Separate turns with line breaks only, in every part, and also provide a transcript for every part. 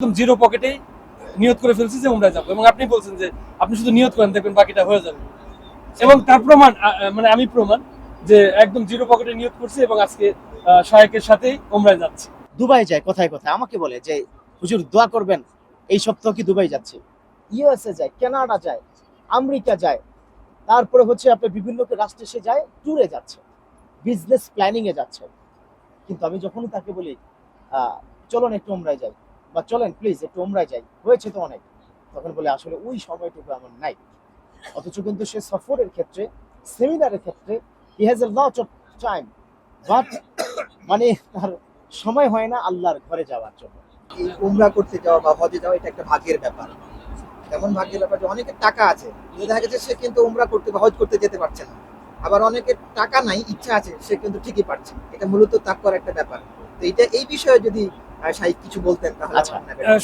একদম জিরো পকেটেই নিয়ত করে ফেলছি যে উমরায় যাব। এবং আপনি বলছেন যে আপনি শুধু নিয়ত করেন, দেখবেন বাকিটা হয়ে যাবে। এবং তার প্রমাণ মানে আমি প্রমাণ যে একদম জিরো পকেটে নিয়ত করছি এবং আজকে সহায়কের সাথেই উমরায় যাচ্ছি।
দুবাই যায় কোথায় কোথায়? আমাকে বলে যে, হুজুর, দোয়া করবেন, এই সপ্তাহ কি দুবাই যাচ্ছে? ইউএসএ যায়, কানাডা যায়, আমেরিকা যায়, তারপরে হচ্ছে আপনি বিভিন্ন রাষ্ট্রে সে যায় ট্যুরে যাচ্ছে বিজনেস প্ল্যানিং এ যাচ্ছে। কিন্তু আমি যখনই তাকে বলি চলুন একটু ওমরায় যাই। বা চলেন প্লিজ একটু ওমরায় যাই। হয়েছে তো অনেক। তখন বলে, আসলে ওই সময়টুকু আমার নাই। অথচ কিন্তু সে সফরের ক্ষেত্রে, সেমিনারের ক্ষেত্রে he has a lot of time but মানে তার সময় হয় না আল্লাহর ঘরে যাওয়ার জন্য।
এই উমরা করতে যাওয়া বা হজে যাওয়া, এটা একটা ভাগ্যের ব্যাপার। তেমন ভাগ্যের ব্যাপার যে অনেকের টাকা আছে। দেখা গেছে সে কিন্তু উমরা করতে বা হজ করতে যেতে পারছে না। আবার অনেকের টাকা নাই, ইচ্ছা আছে, সে কিন্তু ঠিকই পারছে এটা মূলত তাক্কর একটা ব্যাপার। তো এটা এই বিষয়ে যদি কিছু বলতেন তাহলে
আচ্ছা।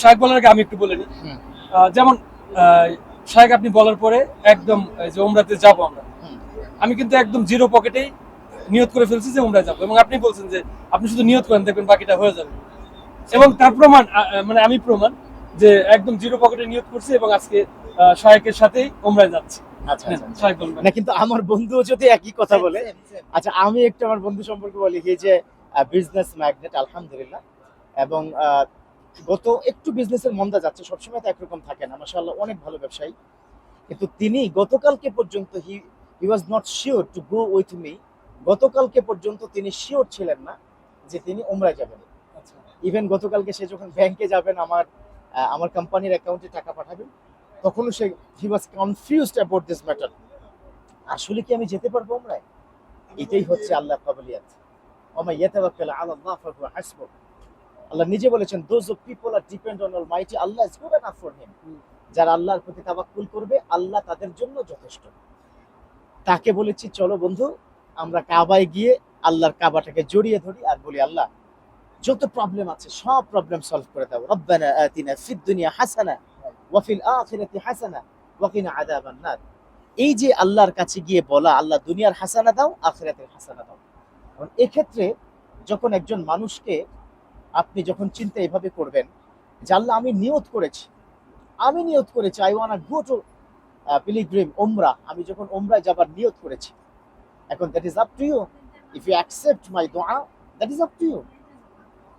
শাহেক বলার আগে আমি একটু বলে নিই। যেমন শাহেক আপনি বলার পরে একদম যে উমরাতে যাব আমরা। আমি কিন্তু একদম জিরো পকেটেই নিয়ত করে ফেলছি যে যাব। এবং আপনি বলছেন যে আপনি শুধু নিয়ত করেন দেখবেন বাকিটা হয়ে যাবে। এবং তার প্রমাণ মানে আমি প্রমাণ যে একদম জিরো পকেটে নিয়ত করছি এবং আজকে সহায়কের সাথেই উমরায় যাচ্ছি।
আচ্ছা আচ্ছা
বলবেন।
না কিন্তু আমার বন্ধুও যদি একই কথা বলে. আচ্ছা আমি একটু আমার বন্ধু সম্পর্কে বলি যে বিজনেস ম্যাগনেট আলহামদুলিল্লাহ। এবং গত একটু বিজনেসের মন্দা যাচ্ছে সবসময় তো একরকম থাকে না। মাসাল্লাহ অনেক ভালো ব্যবসায়ী। কিন্তু তিনি গতকালকে পর্যন্ত he he was not sure to go with me গতকালকে পর্যন্ত তিনি শিওর ছিলেন না যে তিনি ওমরায় যাবেন।
আচ্ছা।
ইভেন গতকালকে সে যখন ব্যাংকে যাবেন আমার আমার কোম্পানির অ্যাকাউন্টে টাকা পাঠাবেন তখনও সে he was confused about this matter আসলে কি আমি যেতে পারব ওমরায় এটাই হচ্ছে আল্লাহ কাবলিয়াত। ওমা ইয়াতাওয়াক্কাল আলা আল্লাহ ফাহুয়া হাসবুক আল্লাহ নিজে বলেছেন those of people are depend on almighty Allah is good enough for him. যারা আল্লাহর প্রতি তাওয়াক্কুল করবে আল্লাহ তাদের জন্য যথেষ্ট। তাকে বলেছি চলো বন্ধু আমরা কাবায় গিয়ে আল্লাহর কাবাটাকে জড়িয়ে ধরি আর বলি আল্লাহ যত প্রবলেম আছে সব প্রবলেম সলভ করে দাও। রব্বানা আতিনা ফিদ দুনিয়া হাসানা ওয়া ফিল আখিরাতি হাসানা ওয়া কিনা আযাবান নার। এই যে আল্লাহর কাছে গিয়ে বলা আল্লাহ দুনিয়ার হাসানা দাও আখিরাতের হাসানা দাও। এখন এক্ষেত্রে যখন একজন মানুষকে আপনি যখন চিন্তা এভাবে করবেন আল্লাহ আমি নিয়ত করেছি। আমি নিয়ত করেছি। I wanna go to pilgrim ওমরা আমি যখন ওমরায় যাবার নিয়ত করেছি। এখন that is up to you if you accept my দোয়া that is up to you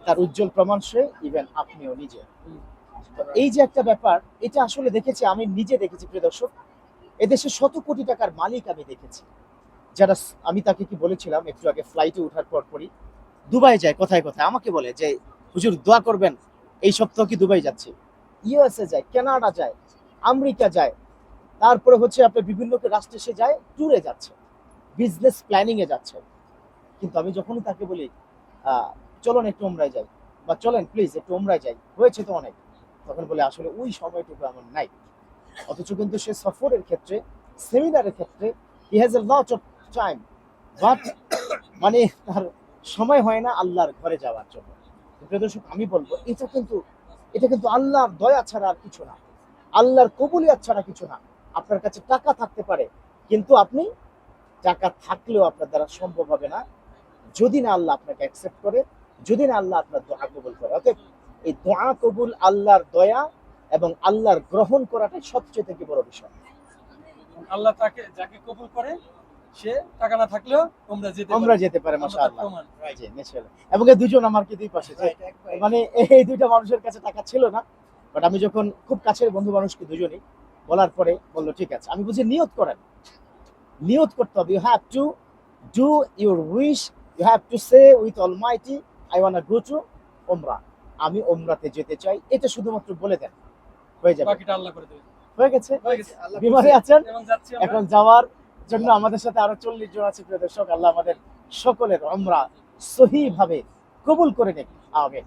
তার উজ্জ্বল প্রমাণ সে ইভেন আপনিও নিজে। এই যে একটা ব্যাপার, এটা আসলে দেখেছি, আমি নিজে দেখেছি, প্রিয় দর্শক। এদেশে শত কোটি টাকার মালিক আমি দেখেছি। যারা, আমি তাকে কি বলেছিলাম, একটু আগে ফ্লাইটে ওঠার পর পরই দুবাই যায় কোথায় কোথায়। আমাকে বলে যে, হুজুর, দোয়া করবেন, এই সপ্তাহ কি দুবাই যাচ্ছে? ইউএসএ যায়, কানাডা যায়, আমেরিকা যায়। তারপরে হচ্ছে আপনি বিভিন্ন রাষ্ট্রে সে যায় ট্যুরে যাচ্ছে বিজনেস প্ল্যানিং এ যাচ্ছে। কিন্তু আমি যখনই তাকে বলি চলুন একটু ওমরায় যাই, বা, চলেন প্লিজ একটু ওমরায় যাই, হয়েছে তো অনেক। তখন বলে, আসলে ওই সময়টুকু আমার নাই। অথচ কিন্তু সে সফরের ক্ষেত্রে সেমিনারের ক্ষেত্রে he has a lot of time but মানে তার সময় হয় না আল্লাহর ঘরে যাওয়ার জন্য। দর্শক, আমি বলব, এটা কিন্তু এটা কিন্তু আল্লাহর দয়া ছাড়া আর কিছু না। আল্লাহর কবুলিয়াত ছাড়া কিছু না। আপনার কাছে টাকা থাকতে পারে, কিন্তু আপনি টাকা থাকলেও আপনার দ্বারা সম্ভব হবে না। যদি না আল্লাহ আপনাকে অ্যাকসেপ্ট করে, যদি না আল্লাহ আপনার দোয়া কবুল করে। অতএব এই দোয়া কবুল আল্লাহর দয়া এবং আল্লাহর গ্রহণ করাটাই সবচেয়ে থেকে বড় বিষয়।
আল্লাহ তাকে যাকে কবুল করে সে টাকা না থাকলেও তোমরা যেতে
আমরা যেতে পারি
আল্লাহ
মাসা
তার
আল্লাহ
প্রমাণ।
জি, নিশ্চয়ই। এবং এই দুজন আমার কি দুই পাশে। মানে এই দুইটা মানুষের কাছে টাকা ছিল না বাট আমি যখন খুব কাছের বন্ধু মানুষকে দুজনই বলার পরে বলল ঠিক আছে। আমি বুঝি নিয়ত করেন। নিয়ত করতে হবে। You have to do your wish you have to say with almighty I want go to Umrah আমি ওমরাতে যেতে চাই এটা শুধুমাত্র বলে দেন। হয়ে যাবে।
বাকিটা আল্লাহ করে দেবে।
হয়ে গেছে?
হয়ে
বিমানে আছেন? এখন যাওয়ার জন্য আমাদের সাথে আরও চল্লিশ জন আছে প্রিয় দর্শক। আল্লাহ আমাদের সকলের আমরা সহি ভাবে কবুল করে নিক। আমিন।